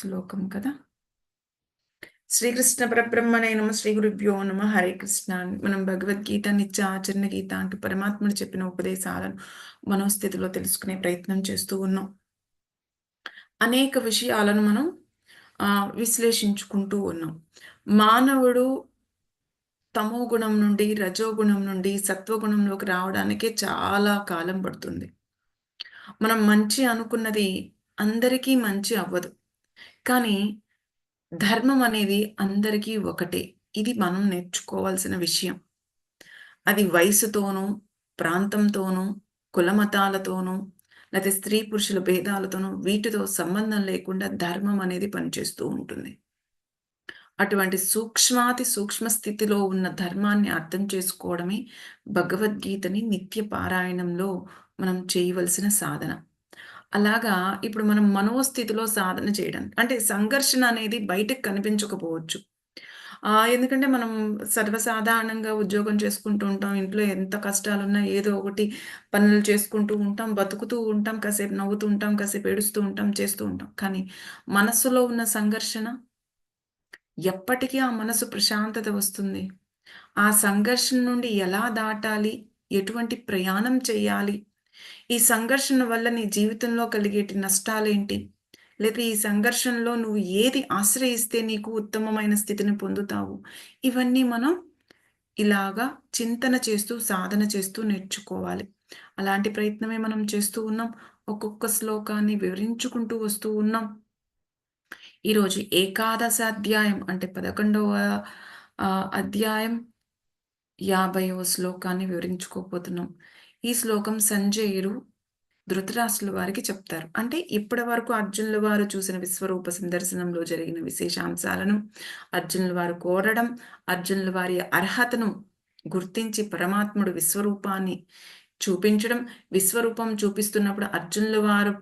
శ్లోకం కదా? శ్రీకృష్ణ పరబ్రహ్మణే నమ శ్రీ గురుభ్యో నమ హరే కృష్ణ. మనం భగవద్గీత నిత్య ఆచరణ గీత అంటూ పరమాత్ముడు చెప్పిన ఉపదేశాలను మనోస్థితిలో తెలుసుకునే ప్రయత్నం చేస్తూ ఉన్నాం. అనేక విషయాలను మనం విశ్లేషించుకుంటూ ఉన్నాం. మానవుడు తమో గుణం నుండి రజోగుణం నుండి సత్వగుణంలోకి రావడానికే చాలా కాలం పడుతుంది. మనం మంచి అనుకున్నది అందరికీ మంచి అవ్వదు. కానీ ధర్మం అనేది అందరికీ ఒకటే. ఇది మనం నేర్చుకోవాల్సిన విషయం. అది వయసుతోనూ ప్రాంతంతోనూ కులమతాలతోనూ లేకపోతే స్త్రీ పురుషుల భేదాలతోనూ వీటితో సంబంధం లేకుండా ధర్మం అనేది పనిచేస్తూ ఉంటుంది. అటువంటి సూక్ష్మాతి సూక్ష్మ స్థితిలో ఉన్న ధర్మాన్ని అర్థం చేసుకోవడమే భగవద్గీతని నిత్య పారాయణంలో మనం చేయవలసిన సాధన. అలాగా ఇప్పుడు మనం మనోస్థితిలో సాధన చేయడం అంటే సంఘర్షణ అనేది బయటకు కనిపించకపోవచ్చు. ఎందుకంటే మనం సర్వసాధారణంగా ఉద్యోగం చేసుకుంటూ ఉంటాం ఇంట్లో ఎంత కష్టాలున్నా ఏదో ఒకటి పనులు చేసుకుంటూ ఉంటాం బతుకుతూ ఉంటాం కాసేపు నవ్వుతూ ఉంటాం కాసేపు ఏడుస్తూ ఉంటాం చేస్తూ ఉంటాం. కానీ మనస్సులో ఉన్న సంఘర్షణ ఎప్పటికీ ఆ మనసు ప్రశాంతత వస్తుంది. ఆ సంఘర్షణ నుండి ఎలా దాటాలి? ఎటువంటి ప్రయాణం చేయాలి? ఈ సంఘర్షణ వల్ల నీ జీవితంలో కలిగేటి నష్టాలేంటి? లేదా ఈ సంఘర్షణలో నువ్వు ఏది ఆశ్రయిస్తే నీకు ఉత్తమమైన స్థితిని పొందుతావు? ఇవన్నీ మనం ఇలాగా చింతన చేస్తూ సాధన చేస్తూ నేర్చుకోవాలి. అలాంటి ప్రయత్నమే మనం చేస్తూ ఉన్నాం. ఒక్కొక్క శ్లోకాన్ని వివరించుకుంటూ వస్తూ ఉన్నాం. ఈరోజు ఏకాదశ అధ్యాయం అంటే పదకొండవ అధ్యాయం యాభైవ శ్లోకాన్ని వివరించుకోపోతున్నాం ఈ శ్లోకం సంజయుడు ధృతరాష్ట్రుల వారికి చెప్తారు. అంటే ఇప్పటి వరకు అర్జునుల వారు చూసిన విశ్వరూప సందర్శనంలో జరిగిన విశేషాంశాలను అర్జునుల వారు కోరడం అర్జునుల వారి అర్హతను గుర్తించి పరమాత్ముడు విశ్వరూపాన్ని చూపించడం విశ్వరూపం చూపిస్తున్నప్పుడు అర్జునుల వారు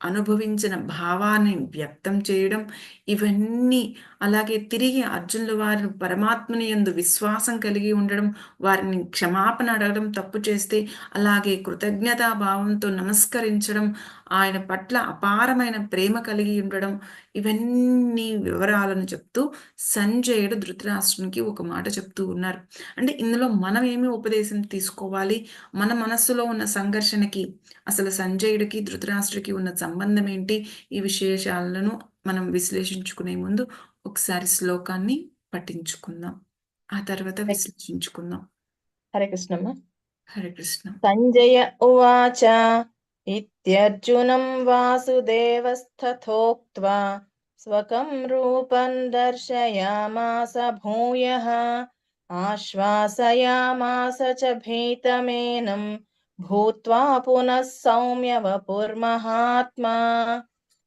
అనుభవించిన భావాన్ని వ్యక్తం చేయడం ఇవన్నీ అలాగే తిరిగి అర్జునుల వారిని పరమాత్మని ఎందు విశ్వాసం కలిగి ఉండడం వారిని క్షమాపణ అడగడం తప్పు చేస్తే అలాగే కృతజ్ఞతా భావంతో నమస్కరించడం ఆయన పట్ల అపారమైన ప్రేమ కలిగి ఉండడం ఇవన్నీ వివరాలను చెప్తూ సంజయుడు ధృతరాష్ట్రునికి ఒక మాట చెప్తూ ఉన్నారు. అంటే ఇందులో మనం ఏమి ఉపదేశం తీసుకోవాలి? మన మనస్సులో ఉన్న సంఘర్షణకి అసలు సంజయుడికి ధృతరాష్ట్రుడికి ఉన్న సంబంధం ఏంటి? ఈ విశేషాలను మనం విశ్లేషించుకునే ముందు ఒకసారి శ్లోకాన్ని పఠించుకుందాం. ఆ తర్వాత విశ్లేషించుకుందాం. హరే కృష్ణమ్మ. హరే కృష్ణ. సంజయ ఉవాచ ఇత్యర్జునం వాసుదేవస్థథోక్త్వా స్వకం రూపం దర్శయామాస భూయ ఆశ్వాసయామాస చ భీతమేనం భూత్వా పునః సౌమ్య వపుర్మహాత్మా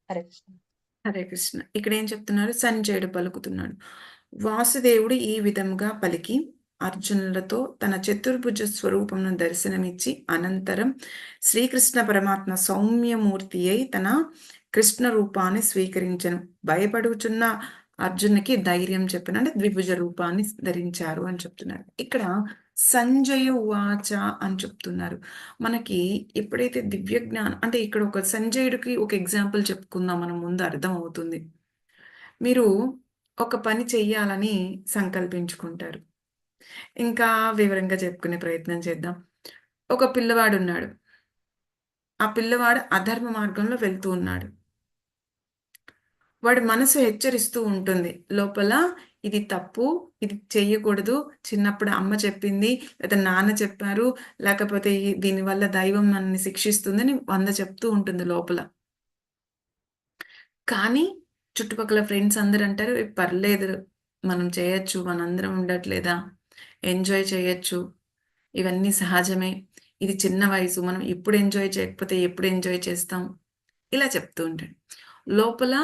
హరే కృష్ణ హరే కృష్ణ ఇక్కడ ఏం చెప్తున్నారు సంజయుడు పలుకుతున్నాడు. వాసుదేవుడు ఈ విధంగా పలికి అర్జునులతో తన చతుర్భుజ స్వరూపంను దర్శనమిచ్చి అనంతరం శ్రీకృష్ణ పరమాత్మ సౌమ్యమూర్తి అయి తన కృష్ణ రూపాన్ని స్వీకరించను. భయపడుచున్న అర్జునుకి ధైర్యం చెప్పిన. అంటే ద్విభుజ రూపాన్ని ధరించారు అని చెప్తున్నారు. ఇక్కడ సంజయ వాచ అని చెప్తున్నారు. మనకి ఎప్పుడైతే దివ్య జ్ఞానం అంటే ఇక్కడ ఒక సంజయుడికి ఒక ఎగ్జాంపుల్ చెప్పుకుందాం మనం ముందు అర్థం అవుతుంది మీరు ఒక పని చెయ్యాలని సంకల్పించుకుంటారు. ఇంకా వివరంగా చెప్పుకునే ప్రయత్నం చేద్దాం. ఒక పిల్లవాడు ఉన్నాడు. ఆ పిల్లవాడు అధర్మ మార్గంలో వెళ్తూ ఉన్నాడు. వాడి మనసు హెచ్చరిస్తూ ఉంటుంది. లోపల ఇది తప్పు ఇది చేయకూడదు. చిన్నప్పుడు అమ్మ చెప్పింది లేదా నాన్న చెప్పారు లేకపోతే దీనివల్ల దైవం మనల్ని శిక్షిస్తుందని వంద చెప్తూ ఉంటుంది లోపల. కానీ చుట్టుపక్కల ఫ్రెండ్స్ అందరు అంటారు పర్లేదు మనం చేయొచ్చు మనందరం ఉండట్లేదా? ఎంజాయ్ చేయొచ్చు. ఇవన్నీ సహజమే. ఇది చిన్న వయసు. మనం ఇప్పుడు ఎంజాయ్ చేయకపోతే ఎప్పుడు ఎంజాయ్ చేస్తాం? ఇలా చెప్తూ ఉంటాడు. లోపల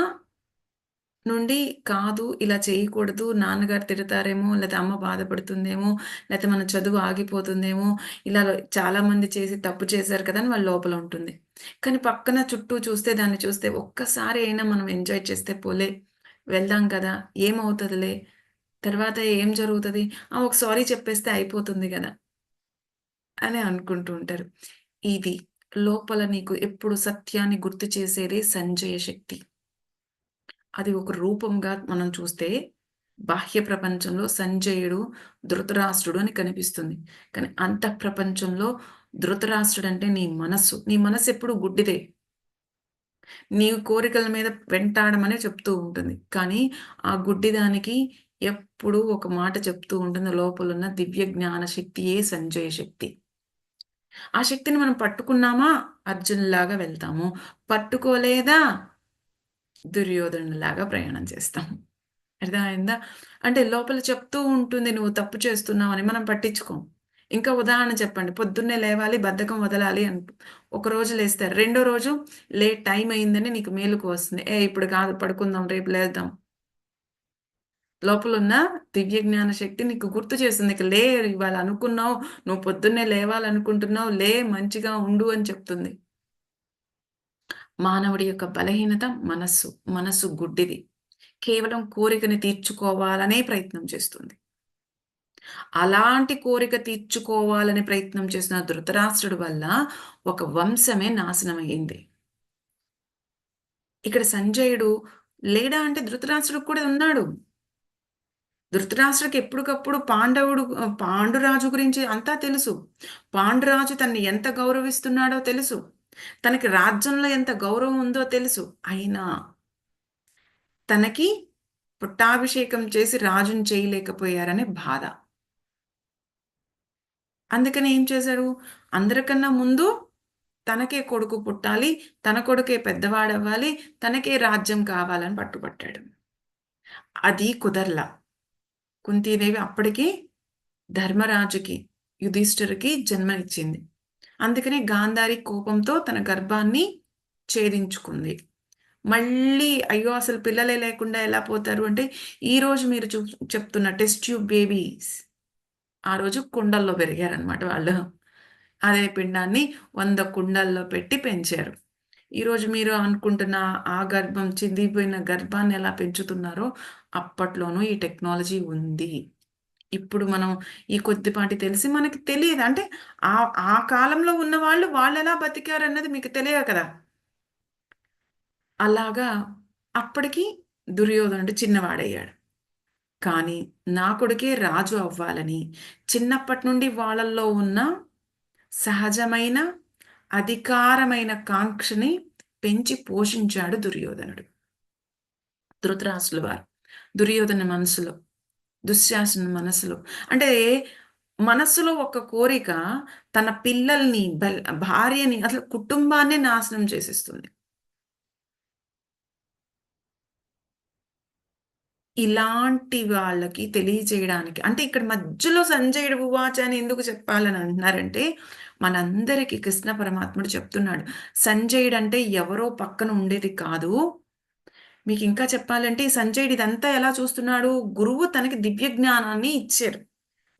నుండి కాదు ఇలా చేయకూడదు నాన్నగారు తిడతారేమో లేదా అమ్మ బాధపడుతుందేమో లేకపోతే మన చదువు ఆగిపోతుందేమో ఇలా చాలామంది చేసి తప్పు చేశారు కదా అని వాళ్ళ లోపల ఉంటుంది. కానీ పక్కన చుట్టూ చూస్తే దాన్ని చూస్తే ఒక్కసారి అయినా మనం ఎంజాయ్ చేస్తే పోలే. వెళ్దాం కదా ఏమవుతుందిలే? తర్వాత ఏం జరుగుతుంది? ఆ ఒక సారీ చెప్పేస్తే అయిపోతుంది కదా? అని అనుకుంటూ ఉంటారు. ఇది లోపల నీకు ఎప్పుడు సత్యాన్ని గుర్తు చేసేది సంజయ శక్తి. అది ఒక రూపంగా మనం చూస్తే బాహ్య ప్రపంచంలో సంజయుడు ధృతరాష్ట్రుడు అని కనిపిస్తుంది. కానీ అంత ప్రపంచంలో ధృతరాష్ట్రుడు అంటే నీ మనస్సు. నీ మనస్సు ఎప్పుడు గుడ్డిదే. నీ కోరికల మీద వెంటాడమనే చెప్తూ ఉంటుంది. కానీ ఆ గుడ్డిదానికి ఎప్పుడూ ఒక మాట చెప్తూ ఉంటుంది. లోపలున్న దివ్య జ్ఞాన శక్తియే సంజయ శక్తి. ఆ శక్తిని మనం పట్టుకున్నామా? అర్జునులాగా వెళ్తాము. పట్టుకోలేదా? దుర్యోధనులాగా ప్రయాణం చేస్తాము అర్థమైందా? అంటే లోపల చెప్తూ ఉంటుంది నువ్వు తప్పు చేస్తున్నావు అని మనం పట్టించుకోం. ఇంకా ఉదాహరణ చెప్పండి. పొద్దున్నే లేవాలి బద్ధకం వదలాలి అని ఒక రోజు లేస్తారు. రెండో రోజు లేట్ టైం అయిందని నీకు మేలుకు వస్తుంది. ఏ ఇప్పుడు కాదు పడుకుందాం రేపు లేద్దాం. లోపల ఉన్న దివ్య జ్ఞాన శక్తి నీకు గుర్తు చేస్తుంది ఇక లే ఇవాళ అనుకున్నావు నువ్వు పొద్దున్నే లేవాలనుకుంటున్నావు లే మంచిగా ఉండు అని చెప్తుంది. మానవుడి యొక్క బలహీనత మనస్సు మనస్సు గుడ్డిది. కేవలం కోరికని తీర్చుకోవాలనే ప్రయత్నం చేస్తుంది. అలాంటి కోరిక తీర్చుకోవాలని ప్రయత్నం చేసిన ధృతరాష్ట్రుడు వల్ల ఒక వంశమే నాశనం ఇక్కడ సంజయుడు లేడా అంటే ధృతరాష్ట్రుడు కూడా ఉన్నాడు. ధృతరాష్ట్రకి ఎప్పటికప్పుడు పాండవుడు పాండురాజు గురించి అంతా తెలుసు. పాండురాజు తన్ని ఎంత గౌరవిస్తున్నాడో తెలుసు. తనకి రాజ్యంలో ఎంత గౌరవం ఉందో తెలుసు. అయినా తనకి పుట్టాభిషేకం చేసి రాజుని చేయలేకపోయారనే బాధ. అందుకని ఏం చేశారు అందరికన్నా ముందు తనకే కొడుకు పుట్టాలి తన కొడుకే పెద్దవాడవ్వాలి తనకే రాజ్యం కావాలని పట్టుబట్టాడు. అది కుదరలా. కుంతీదేవి అప్పటికి ధర్మరాజుకి యుధిష్ఠిరకి జన్మనిచ్చింది. అందుకనే గాంధారి కోపంతో తన గర్భాన్ని ఛేదించుకుంది. మళ్ళీ అయ్యో అసలు పిల్లలే లేకుండా ఎలా పోతారు? అంటే ఈరోజు మీరు చూ చెప్తున్న టెస్ట్ ట్యూబ్ బేబీస్ ఆ రోజు కుండల్లో పెరిగారనమాట వాళ్ళు. అదే పిండాన్ని వంద కుండల్లో పెట్టి పెంచారు. ఈరోజు మీరు అనుకుంటున్న ఆ గర్భం చిందిపోయిన గర్భాన్ని ఎలా పెంచుతున్నారో అప్పట్లోనూ ఈ టెక్నాలజీ ఉంది. ఇప్పుడు మనం ఈ కొద్దిపాటి తెలిసి మనకి తెలియదు. అంటే ఆ ఆ కాలంలో ఉన్న వాళ్ళు వాళ్ళు ఎలా బతికారు అన్నది మీకు తెలియదు కదా? అలాగా అప్పటికి దుర్యోధనుడు చిన్నవాడయ్యాడు. కానీ నా కొడుకే రాజు అవ్వాలని చిన్నప్పటి నుండి వాళ్ళల్లో ఉన్న సహజమైన అధికారమైన కాంక్షని పెంచి పోషించాడు దుర్యోధనుడు. ధృతరాసులు వారు. దుర్యోధన మనసులో దుశ్శాసన మనసులో. అంటే మనస్సులో ఒక కోరిక తన పిల్లల్ని భార్యని అసలు కుటుంబాన్ని నాశనం చేసేస్తుంది. ఇలాంటి వాళ్ళకి తెలియజేయడానికి అంటే ఇక్కడ మధ్యలో సంజయుడు ఉవాచ అని ఎందుకు చెప్పాలని అంటున్నారంటే మనందరికీ కృష్ణ పరమాత్ముడు చెప్తున్నాడు సంజయుడు అంటే ఎవరో పక్కన ఉండేది కాదు మీకు ఇంకా చెప్పాలంటే సంజయుడు ఇదంతా ఎలా చూస్తున్నాడు? గురువు తనకి దివ్య జ్ఞానాన్ని ఇచ్చారు.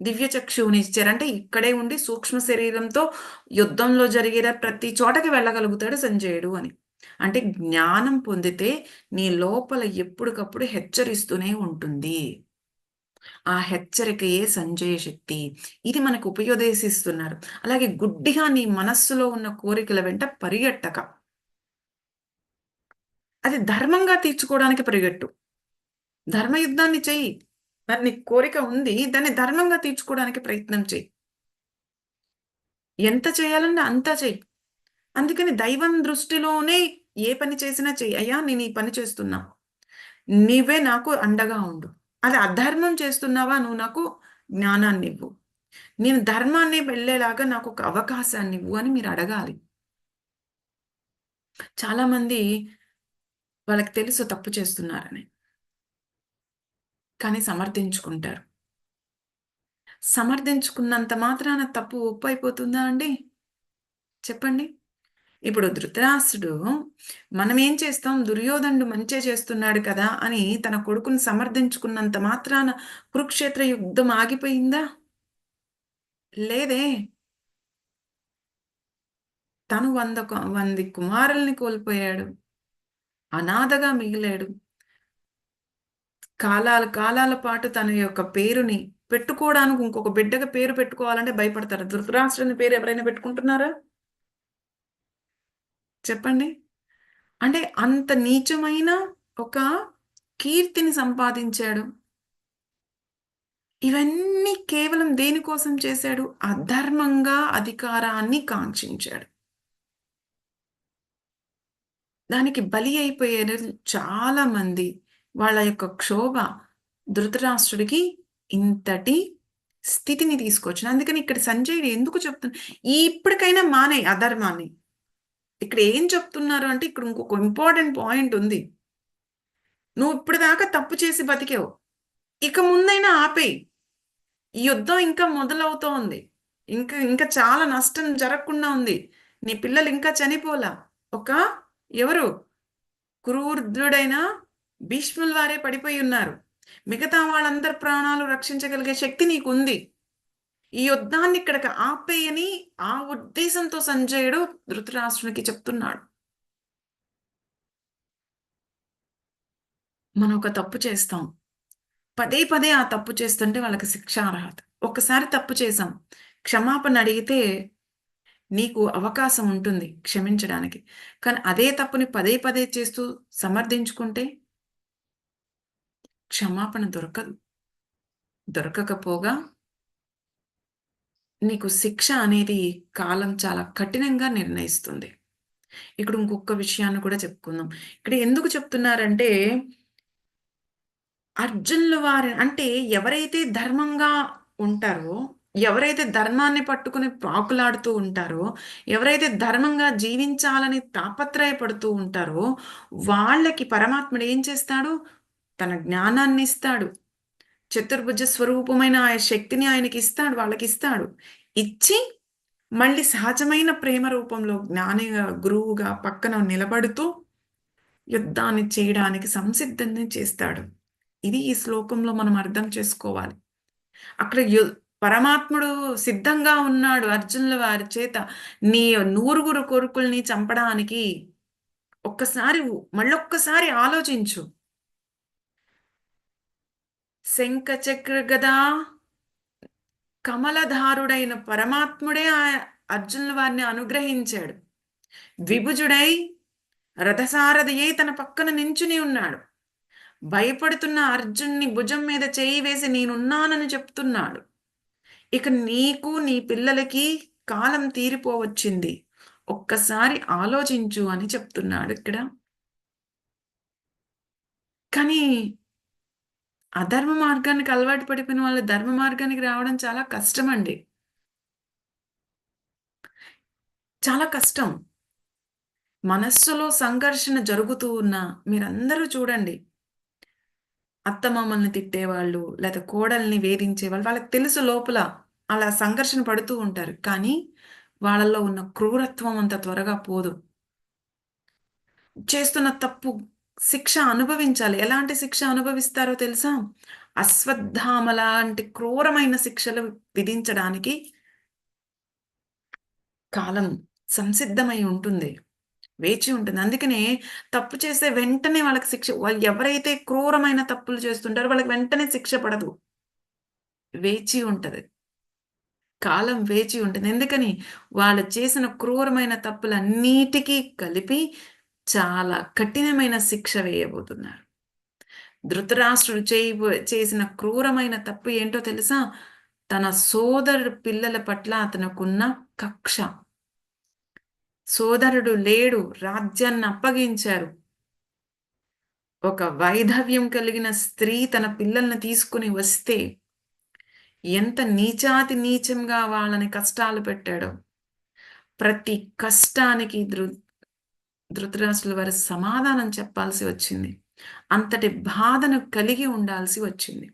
దివ్య చక్షువుని ఇచ్చారు. అంటే ఇక్కడే ఉండి సూక్ష్మ శరీరంతో యుద్ధంలో జరిగే ప్రతి చోటకి వెళ్ళగలుగుతాడు సంజయుడు అని. అంటే జ్ఞానం పొందితే నీ లోపల ఎప్పటికప్పుడు హెచ్చరిస్తూనే ఉంటుంది. ఆ హెచ్చరికయే సంజయ శక్తి. ఇది మనకు ఉపయోదేశిస్తున్నారు అలాగే గుడ్డిగా నీ మనస్సులో ఉన్న కోరికల వెంట పరిగెట్టక అది ధర్మంగా తీర్చుకోవడానికి పరిగెట్టు. ధర్మయుద్ధాన్ని చెయ్యి. మరి నీ కోరిక ఉంది దాన్ని ధర్మంగా తీర్చుకోవడానికి ప్రయత్నం చెయ్యి. ఎంత చేయాలన్నా అంతా చెయ్యి. అందుకని దైవం దృష్టిలోనే ఏ పని చేసినా చెయ్యి. అయ్యా నేను ఈ పని చేస్తున్నా. నీవే నాకు అండగా ఉండు. అది అధర్మం చేస్తున్నావా? నువ్వు నాకు జ్ఞానాన్ని ఇవ్వు. నేను ధర్మాన్ని వెళ్ళేలాగా నాకు ఒక అవకాశాన్ని ఇవ్వు అని మీరు అడగాలి. చాలామంది వాళ్ళకి తెలుసు తప్పు చేస్తున్నారని. కానీ సమర్థించుకుంటారు. సమర్థించుకున్నంత మాత్రాన తప్పు ఒప్పు అయిపోతుందా అండి? చెప్పండి. ఇప్పుడు ధృతరాష్ట్రుడు మనం ఏం చేస్తాం? దుర్యోధనుడు మంచే చేస్తున్నాడు కదా అని తన కొడుకుని సమర్థించుకున్నంత మాత్రాన కురుక్షేత్ర యుద్ధం ఆగిపోయిందా? లేదే. తను వంద వంది కుమారుల్ని కోల్పోయాడు. అనాథగా మిగిలాడు. కాలాల కాలాల పాటు తన యొక్క పేరుని పెట్టుకోవడానికి ఇంకొక బిడ్డగా పేరు పెట్టుకోవాలంటే భయపడతారు. ధృతరాష్ట్రుని పేరు ఎవరైనా పెట్టుకుంటున్నారా? చెప్పండి. అంటే అంత నీచమైన ఒక కీర్తిని సంపాదించాడు. ఇవన్నీ కేవలం దేనికోసం చేశాడు? అధర్మంగా అధికారాన్ని కాంక్షించాడు. దానికి బలి అయిపోయారు చాలా మంది వాళ్ళ యొక్క క్షోభ ధృతరాష్ట్రుడికి ఇంతటి స్థితిని తీసుకొచ్చింది. అందుకని ఇక్కడ సంజయుడు ఎందుకు చెప్తున్నా ఇప్పటికైనా మానే అధర్మాన్ని. ఇక్కడ ఏం చెప్తున్నారు అంటే ఇక్కడ ఇంకొక ఇంపార్టెంట్ పాయింట్ ఉంది. నువ్వు ఇప్పటిదాకా తప్పు చేసి బతికావు. ఇక ముందైనా ఆపేయి. ఈ యుద్ధం ఇంకా మొదలవుతోంది. ఇంకా ఇంకా చాలా నష్టం జరగకుండా ఉంది. నీ పిల్లలు ఇంకా చనిపోలా. ఒక ఎవరు? క్రూర్ధుడైన భీష్ముల వారే పడిపోయి ఉన్నారు. మిగతా వాళ్ళందరి ప్రాణాలు రక్షించగలిగే శక్తి నీకుంది. ఈ యుద్ధాన్ని ఇక్కడికి ఆపేయని ఆ ఉద్దేశంతో సంజయుడు ధృతరాష్ట్రునికి చెప్తున్నాడు. మనం ఒక తప్పు చేస్తాం. పదే పదే ఆ తప్పు చేస్తుంటే వాళ్ళకి శిక్ష అర్హత. ఒక్కసారి తప్పు చేశాం. క్షమాపణ అడిగితే నీకు అవకాశం ఉంటుంది క్షమించడానికి. కానీ అదే తప్పుని పదే పదే చేస్తూ సమర్థించుకుంటే క్షమాపణ దొరకదు. దొరకకపోగా నీకు శిక్ష అనేది కాలం చాలా కఠినంగా నిర్ణయిస్తుంది. ఇక్కడ ఇంకొక విషయాన్ని కూడా చెప్పుకుందాం. ఇక్కడ ఎందుకు చెప్తున్నారంటే అర్జునుల వారి అంటే ఎవరైతే ధర్మంగా ఉంటారో ఎవరైతే ధర్మాన్ని పట్టుకుని పాకులాడుతూ ఉంటారో ఎవరైతే ధర్మంగా జీవించాలని తాపత్రయపడుతూ ఉంటారో వాళ్ళకి పరమాత్ముడు ఏం చేస్తాడు? తన జ్ఞానాన్ని ఇస్తాడు. చతుర్భుజ స్వరూపమైన ఆ శక్తిని ఆయనకి ఇస్తాడు వాళ్ళకి ఇస్తాడు ఇచ్చి మళ్ళీ సహజమైన ప్రేమ రూపంలో జ్ఞానిగా గురువుగా పక్కన నిలబడుతూ యుద్ధాన్ని చేయడానికి సంసిద్ధాన్ని చేస్తాడు. ఇది ఈ శ్లోకంలో మనం అర్థం చేసుకోవాలి. అక్కడ యు- పరమాత్ముడు సిద్ధంగా ఉన్నాడు అర్జునుల వారి చేత. నీ నూరుగురు కొరుకుల్ని చంపడానికి ఒక్కసారి మళ్ళొక్కసారి ఆలోచించు. శంఖ చక్ర గదా కమలధారుడైన పరమాత్ముడే ఆ అర్జునుల వారిని అనుగ్రహించాడు. ద్విభుజుడై రథసారథియై తన పక్కన నించుని ఉన్నాడు. భయపడుతున్న అర్జున్ని భుజం మీద చేయి వేసి నేనున్నానని చెప్తున్నాడు. ఇక నీకు నీ పిల్లలకి కాలం తీరిపోవచ్చింది. ఒక్కసారి ఆలోచించు అని చెప్తున్నాడు ఇక్కడ. కానీ అధర్మ మార్గానికి అలవాటు పడిపోయిన వాళ్ళు ధర్మ మార్గానికి రావడం చాలా కష్టం అండి చాలా కష్టం. మనస్సులో సంఘర్షణ జరుగుతూ ఉన్న మీరందరూ చూడండి. అత్తమామల్ని తిట్టేవాళ్ళు లేదా కోడల్ని వేధించేవాళ్ళు వాళ్ళకి తెలుసు లోపల అలా సంఘర్షణ పడుతూ ఉంటారు. కానీ వాళ్ళల్లో ఉన్న క్రూరత్వం అంత త్వరగా పోదు. చేస్తున్న తప్పు శిక్ష అనుభవించాలి. ఎలాంటి శిక్ష అనుభవిస్తారో తెలుసా? అశ్వత్థామ లాంటి క్రూరమైన శిక్షలు విధించడానికి కాలం సంసిద్ధమై ఉంటుంది. వేచి ఉంటుంది. అందుకనే తప్పు చేస్తే వెంటనే వాళ్ళకి శిక్ష వాళ్ళు ఎవరైతే క్రూరమైన తప్పులు చేస్తుంటారో వాళ్ళకి వెంటనే శిక్ష పడదు. వేచి ఉంటుంది. కాలం వేచి ఉంటుంది. ఎందుకని? వాళ్ళు చేసిన క్రూరమైన తప్పులన్నిటికీ కలిపి చాలా కఠినమైన శిక్ష వేయబోతున్నారు. ధృతరాష్ట్రుడు చేయబో చేసిన క్రూరమైన తప్పు ఏంటో తెలుసా? తన సోదరుడు పిల్లల పట్ల అతనుకున్న కక్ష. సోదరుడు లేడు రాజ్యాన్ని అప్పగించారు. ఒక వైధవ్యం కలిగిన స్త్రీ తన పిల్లల్ని తీసుకుని వస్తే ఎంత నీచాతి నీచంగా వాళ్ళని కష్టాలు పెట్టాడో. ప్రతి కష్టానికి దృ ధృతరాష్ట్రుల వారి సమాధానం చెప్పాల్సి వచ్చింది. అంతటి బాధను కలిగి ఉండాల్సి వచ్చింది.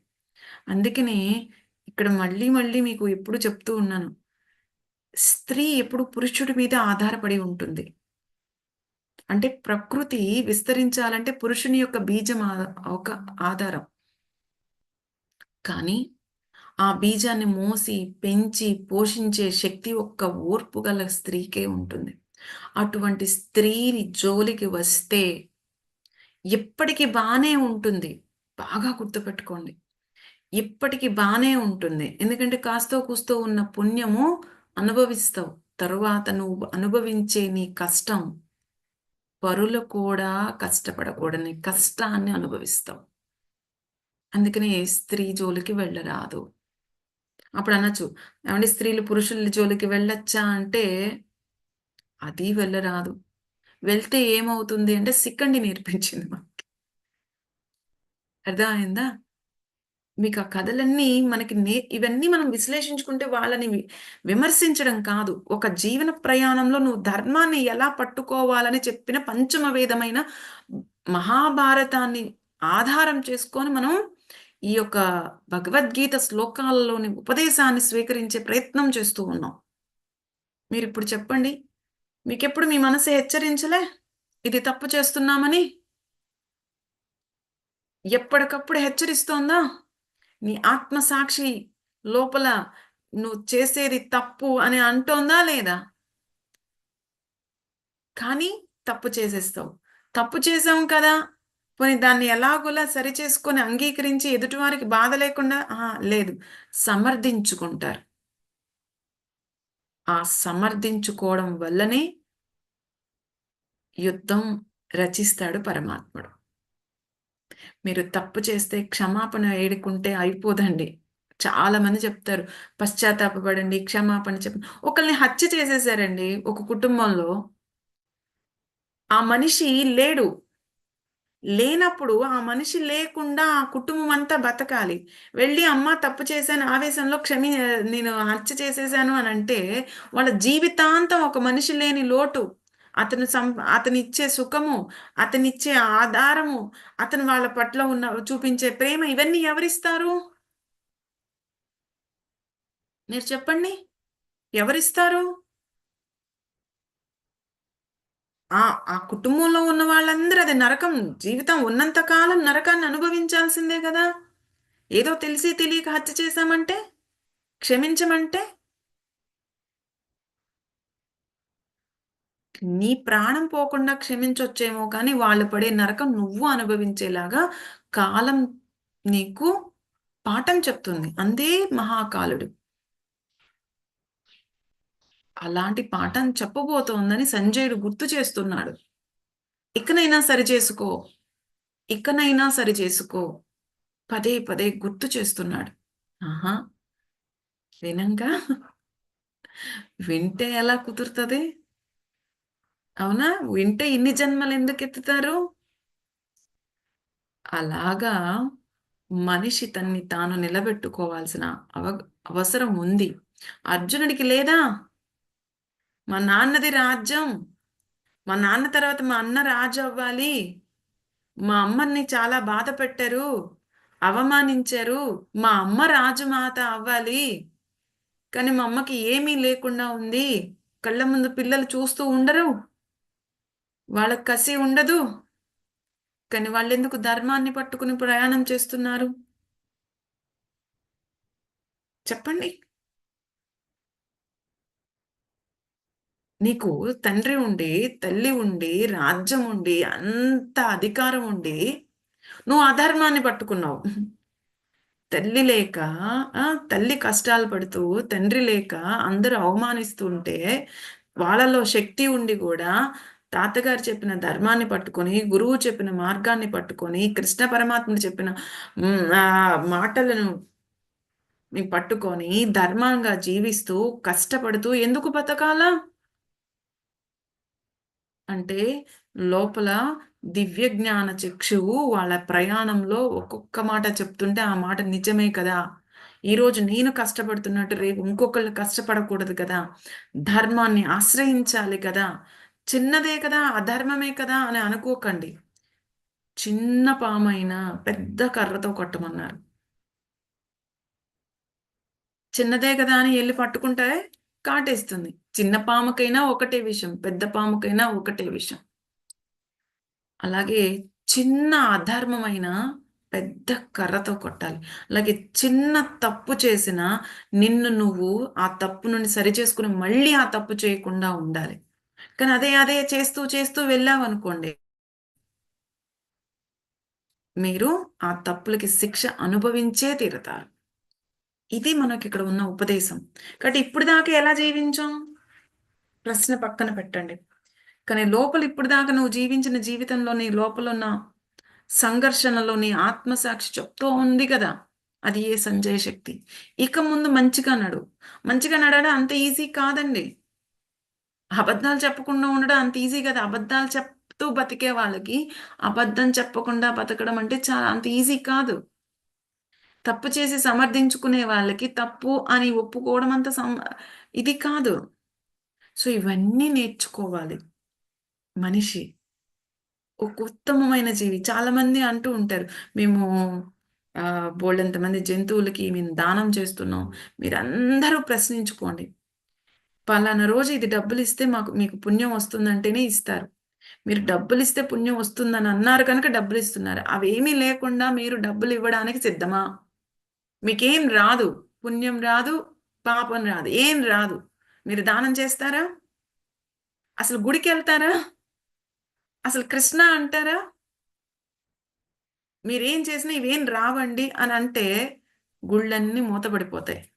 అందుకనే ఇక్కడ మళ్ళీ మళ్ళీ మీకు ఎప్పుడు చెప్తూ ఉన్నాను. స్త్రీ ఎప్పుడు పురుషుడి మీద ఆధారపడి ఉంటుంది. అంటే ప్రకృతి విస్తరించాలంటే పురుషుని యొక్క బీజం ఒక ఆధారం. కానీ ఆ బీజాన్ని మోసి పెంచి పోషించే శక్తి ఒక్క ఓర్పు గల స్త్రీకే ఉంటుంది. అటువంటి స్త్రీని జోలికి వస్తే ఎప్పటికీ బాగానే ఉంటుంది. బాగా గుర్తుపెట్టుకోండి. ఇప్పటికీ బాగానే ఉంటుంది. ఎందుకంటే కాస్తో కూస్తో ఉన్న పుణ్యము అనుభవిస్తావు. తరువాత నువ్వు అనుభవించే నీ కష్టం పరులు కూడా కష్టపడకూడని కష్టాన్ని అనుభవిస్తావు. అందుకనే స్త్రీ జోలికి వెళ్ళరాదు. అప్పుడు అనొచ్చు ఏమంటే స్త్రీలు పురుషుల జోలికి వెళ్ళొచ్చా అంటే అది వెళ్ళరాదు. వెళ్తే ఏమవుతుంది అంటే సిక్కండి నేర్పించింది మనకి అర్థమైందా? మీకు ఆ కథలన్నీ మనకి నే ఇవన్నీ మనం విశ్లేషించుకుంటే వాళ్ళని విమర్శించడం కాదు. ఒక జీవన ప్రయాణంలో నువ్వు ధర్మాన్ని ఎలా పట్టుకోవాలని చెప్పిన పంచమ వేదమైన మహాభారతాన్ని ఆధారం చేసుకొని మనం ఈ యొక్క భగవద్గీత శ్లోకాలలోని ఉపదేశాన్ని స్వీకరించే ప్రయత్నం చేస్తూ ఉన్నాం. మీరు ఇప్పుడు చెప్పండి. మీకెప్పుడు మీ మనసు హెచ్చరించలే? ఇది తప్పు చేస్తున్నామని? ఎప్పటికప్పుడు హెచ్చరిస్తోందా? నీ ఆత్మసాక్షి లోపల నువ్వు చేసేది తప్పు అని అంటోందా లేదా? కానీ తప్పు చేసేస్తావు. తప్పు చేసాం కదా పోనీ దాన్ని ఎలాగోలా సరి చేసుకొని అంగీకరించి ఎదుటివారికి బాధ లేకుండా లేదు. సమర్థించుకుంటారు. ఆ సమర్థించుకోవడం వల్లనే యుద్ధం రచిస్తాడు పరమాత్ముడు. మీరు తప్పు చేస్తే క్షమాపణ ఏడుకుంటే అయిపోదండి. చాలా మంది చెప్తారు పశ్చాత్తాపడండి క్షమాపణ చెప్ప ఒకరిని హత్య చేసేసారండి ఒక కుటుంబంలో. ఆ మనిషి లేడు. లేనప్పుడు ఆ మనిషి లేకుండా ఆ కుటుంబం అంతా బతకాలి. వెళ్ళి అమ్మ తప్పు చేశాను ఆవేశంలో క్షమి నేను హత్య చేసేసాను అని అంటే వాళ్ళ జీవితాంతం ఒక మనిషి లేని లోటు. అతను సం అతనిచ్చే సుఖము అతనిచ్చే ఆధారము అతను వాళ్ళ పట్ల ఉన్న చూపించే ప్రేమ ఇవన్నీ ఎవరిస్తారు? మీరు చెప్పండి. ఎవరిస్తారు? ఆ ఆ కుటుంబంలో ఉన్న వాళ్ళందరూ అది నరకం జీవితం ఉన్నంత కాలం నరకాన్ని అనుభవించాల్సిందే కదా. ఏదో తెలిసి తెలియక హత్య చేశామంటే క్షమించమంటే నీ ప్రాణం పోకుండా క్షమించొచ్చేమో కానీ వాళ్ళు పడే నరకం నువ్వు అనుభవించేలాగా కాలం నీకు పాఠం చెప్తుంది. అందే మహాకాలుడు. అలాంటి పాఠం చెప్పబోతోందని సంజయుడు గుర్తు చేస్తున్నాడు. ఇకనైనా సరి చేసుకో. ఇకనైనా సరి చేసుకో. పదే పదే గుర్తు చేస్తున్నాడు. ఆహా. వినంగా? వింటే ఎలా కుదురుతుంది? అవునా? వింటే ఇన్ని జన్మలు ఎందుకు ఎత్తుతారు? అలాగా మనిషి తన్ని తాను నిలబెట్టుకోవాల్సిన అవ అవసరం ఉంది. అర్జునుడికి లేదా? మా నాన్నది రాజ్యం. మా నాన్న తర్వాత మా అన్న రాజు అవ్వాలి. మా అమ్మని చాలా బాధ పెట్టారు. అవమానించారు. మా అమ్మ రాజుమాత అవ్వాలి. కానీ మా అమ్మకి ఏమీ లేకుండా ఉంది. కళ్ళ ముందు పిల్లలు చూస్తూ ఉండరు. వాళ్ళకి కసి ఉండదు. కానీ వాళ్ళు ఎందుకు ధర్మాన్ని పట్టుకుని ప్రయాణం చేస్తున్నారు? చెప్పండి. నీకు తండ్రి ఉండి తల్లి ఉండి రాజ్యం ఉండి అంత అధికారం ఉండి నువ్వు అధర్మాన్ని పట్టుకున్నావు. తల్లి లేక ఆ, తల్లి కష్టాలు పడుతూ తండ్రి లేక అందరూ అవమానిస్తుంటే వాళ్ళలో శక్తి ఉండి కూడా తాతగారు చెప్పిన ధర్మాన్ని పట్టుకొని గురువు చెప్పిన మార్గాన్ని పట్టుకొని కృష్ణ పరమాత్ముడు చెప్పిన మాటలను పట్టుకొని ధర్మంగా జీవిస్తూ కష్టపడుతూ ఎందుకు బతకాల? అంటే లోపల దివ్య జ్ఞాన చక్షువు వాళ్ళ ప్రయాణంలో ఒక్కొక్క మాట చెప్తుంటే ఆ మాట నిజమే కదా? ఈరోజు నేను కష్టపడుతున్నట్టు రేపు ఇంకొకళ్ళు కష్టపడకూడదు కదా? ధర్మాన్ని ఆశ్రయించాలి కదా? చిన్నదే కదా అధర్మమే కదా అని అనుకోకండి. చిన్న పామైనా పెద్ద కర్రతో కొట్టమన్నారు. చిన్నదే కదా అని వెళ్ళి పట్టుకుంటే కాటేస్తుంది. చిన్న పాముకైనా ఒకటే విషయం పెద్ద పాముకైనా ఒకటే విషయం అలాగే చిన్న అధర్మమైన పెద్ద కర్రతో కొట్టాలి. అలాగే చిన్న తప్పు చేసిన నిన్ను నువ్వు ఆ తప్పు నుండి సరి చేసుకుని మళ్ళీ ఆ తప్పు చేయకుండా ఉండాలి. కానీ అదే అదే చేస్తూ చేస్తూ వెళ్ళావనుకోండి. మీరు ఆ తప్పులకి శిక్ష అనుభవించే తీరుతారు. ఇది మనకి ఇక్కడ ఉన్న ఉపదేశం. కాబట్టి ఇప్పుడు దాకా ఎలా జీవించాం? ప్రశ్న పక్కన పెట్టండి. కానీ లోపల ఇప్పుడు దాకా నువ్వు జీవించిన జీవితంలో నీ లోపల ఉన్న సంఘర్షణలోని ఆత్మసాక్షి చెప్తూ ఉంది కదా. అది ఏ సంజయ శక్తి? ఇక ముందు మంచిగా నడు. మంచిగా నడడం అంత ఈజీ కాదండి. అబద్ధాలు చెప్పకుండా ఉండడం అంత ఈజీ కదా. అబద్ధాలు చెప్తూ బతికే వాళ్ళకి అబద్ధం చెప్పకుండా బతకడం అంటే చాలా అంత ఈజీ కాదు. తప్పు చేసి సమర్థించుకునే వాళ్ళకి తప్పు అని ఒప్పుకోవడం అంత సం ఇది కాదు. సో ఇవన్నీ నేర్చుకోవాలి. మనిషి. ఒక ఉత్తమమైన జీవి. చాలా మంది అంటూ ఉంటారు మేము ఆ బోల్డంత మంది జంతువులకి మేము దానం చేస్తున్నాం. మీరందరూ ప్రశ్నించుకోండి. పలానా రోజు ఇది డబ్బులు ఇస్తే మాకు మీకు పుణ్యం వస్తుందంటేనే ఇస్తారు. మీరు డబ్బులు ఇస్తే పుణ్యం వస్తుందని అన్నారు కనుక డబ్బులు ఇస్తున్నారు అవేమీ లేకుండా మీరు డబ్బులు ఇవ్వడానికి సిద్ధమా? మీకేం రాదు. పుణ్యం రాదు పాపం రాదు. ఏం రాదు. మీరు దానం చేస్తారా? అసలు గుడికి వెళ్తారా? అసలు కృష్ణ అంటారా? మీరేం చేసినా ఇవేం రావండి అని అంటే గుళ్ళన్నీ మూతపడిపోతాయి.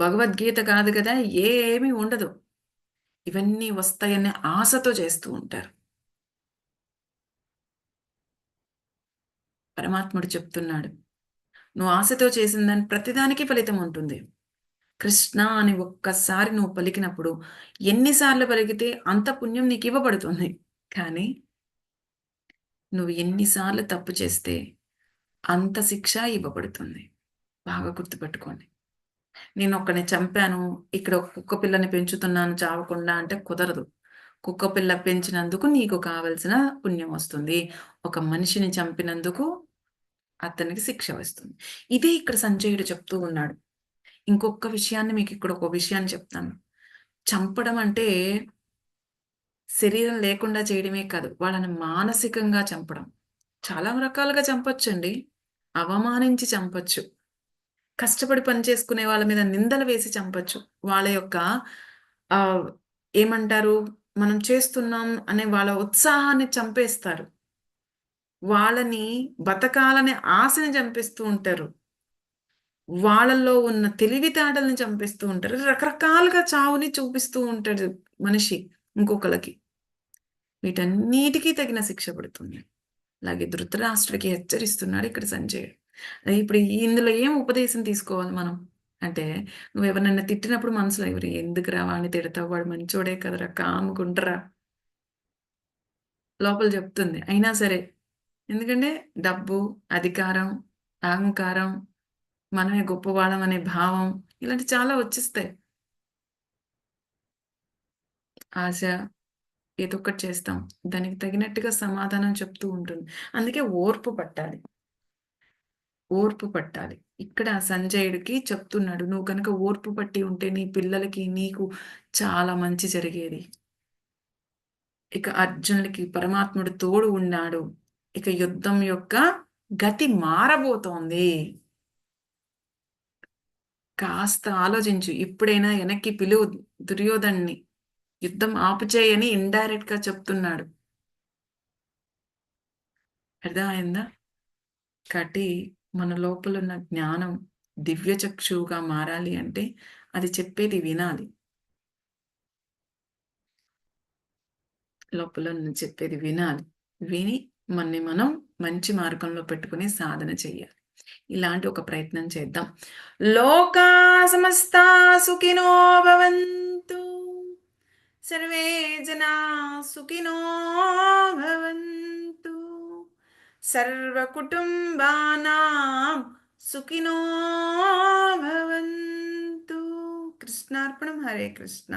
భగవద్గీత కాదు కదా ఏమీ ఉండదు. ఇవన్నీ వస్తాయనే ఆశతో చేస్తూ ఉంటారు. పరమాత్ముడు చెప్తున్నాడు నువ్వు ఆశతో చేసిందని ప్రతిదానికి ఫలితం ఉంటుంది. కృష్ణ అని ఒక్కసారి నువ్వు పలికినప్పుడు ఎన్నిసార్లు పలికితే అంత పుణ్యం నీకు ఇవ్వబడుతుంది. కానీ నువ్వు ఎన్నిసార్లు తప్పు చేస్తే అంత శిక్ష ఇవ్వబడుతుంది. బాగా గుర్తుపెట్టుకోండి. నేను ఒక్కడిని చంపాను. ఇక్కడ ఒక కుక్క పిల్లని పెంచుతున్నాను చావకుండా అంటే కుదరదు. కుక్క పిల్ల పెంచినందుకు నీకు కావలసిన పుణ్యం వస్తుంది. ఒక మనిషిని చంపినందుకు అతనికి శిక్ష వస్తుంది. ఇదే ఇక్కడ సంజయుడు చెప్తూ ఉన్నాడు. ఇంకొక విషయాన్ని మీకు ఇక్కడ ఒక విషయాన్ని చెప్తాను. చంపడం అంటే శరీరం లేకుండా చేయడమే కాదు వాళ్ళని మానసికంగా చంపడం. చాలా రకాలుగా చంపొచ్చండి. అవమానించి చంపొచ్చు. కష్టపడి పని చేసుకునే వాళ్ళ మీద నిందలు వేసి చంపొచ్చు. వాళ్ళ యొక్క ఆ ఏమంటారు? మనం చేస్తున్నాం అనే వాళ్ళ ఉత్సాహాన్ని చంపేస్తారు. వాళ్ళని బతకాలనే ఆశని చంపిస్తూ ఉంటారు. వాళ్ళల్లో ఉన్న తెలివితేటల్ని చంపిస్తూ ఉంటారు. రకరకాలుగా చావుని చూపిస్తూ ఉంటాడు మనిషి ఇంకొకరికి వీటన్నిటికీ తగిన శిక్ష పడుతుంది. అలాగే ధృతరాష్ట్రకి హెచ్చరిస్తున్నాడు ఇక్కడ సంజయుడు ఇప్పుడు ఇందులో ఏం ఉపదేశం తీసుకోవాలి మనం? అంటే నువ్వు ఎవరినైనా తిట్టినప్పుడు మనసులో ఎవరు ఎందుకు రా వాడిని తిడతావు? వాడు మంచోడే కదరా కాముకుంటరా? లోపల చెప్తుంది. అయినా సరే ఎందుకంటే డబ్బు అధికారం అహంకారం మనమే గొప్పవాళ్ళం అనే భావం ఇలాంటి చాలా వచ్చిస్తాయి. ఆశ ఏదో ఒకటి చేస్తాం. దానికి తగినట్టుగా సమాధానం చెప్తూ ఉంటుంది. అందుకే ఓర్పు పట్టాలి. ఓర్పు పట్టాలి. ఇక్కడ సంజయుడికి చెప్తున్నాడు నువ్వు కనుక ఓర్పు పట్టి ఉంటే నీ పిల్లలకి నీకు చాలా మంచి జరిగేది. ఇక అర్జునుడికి పరమాత్ముడు తోడు ఉన్నాడు. ఇక యుద్ధం యొక్క గతి మారబోతోంది. కాస్త ఆలోచించు ఇప్పుడైనా వెనక్కి పిలువు దుర్యోధన్ని. యుద్ధం ఆపుచేయని ఇండైరెక్ట్గా చెప్తున్నాడు. అర్థమైందా? కటి మన లోపల ఉన్న జ్ఞానం దివ్య చక్షువుగా మారాలి అంటే అది చెప్పేది వినాలి. లోపల చెప్పేది వినాలి. విని మనని మనం మంచి మార్గంలో పెట్టుకుని సాధన చెయ్యాలి ఇలాంటి ఒక ప్రయత్నం చేద్దాం. లోకా సమస్త సుఖినో భవంతు. సర్వే జనా సుఖినో భవంతు. సర్వకుటుంబానాం సుఖినో భవంతు కృష్ణార్పణం హరే కృష్ణ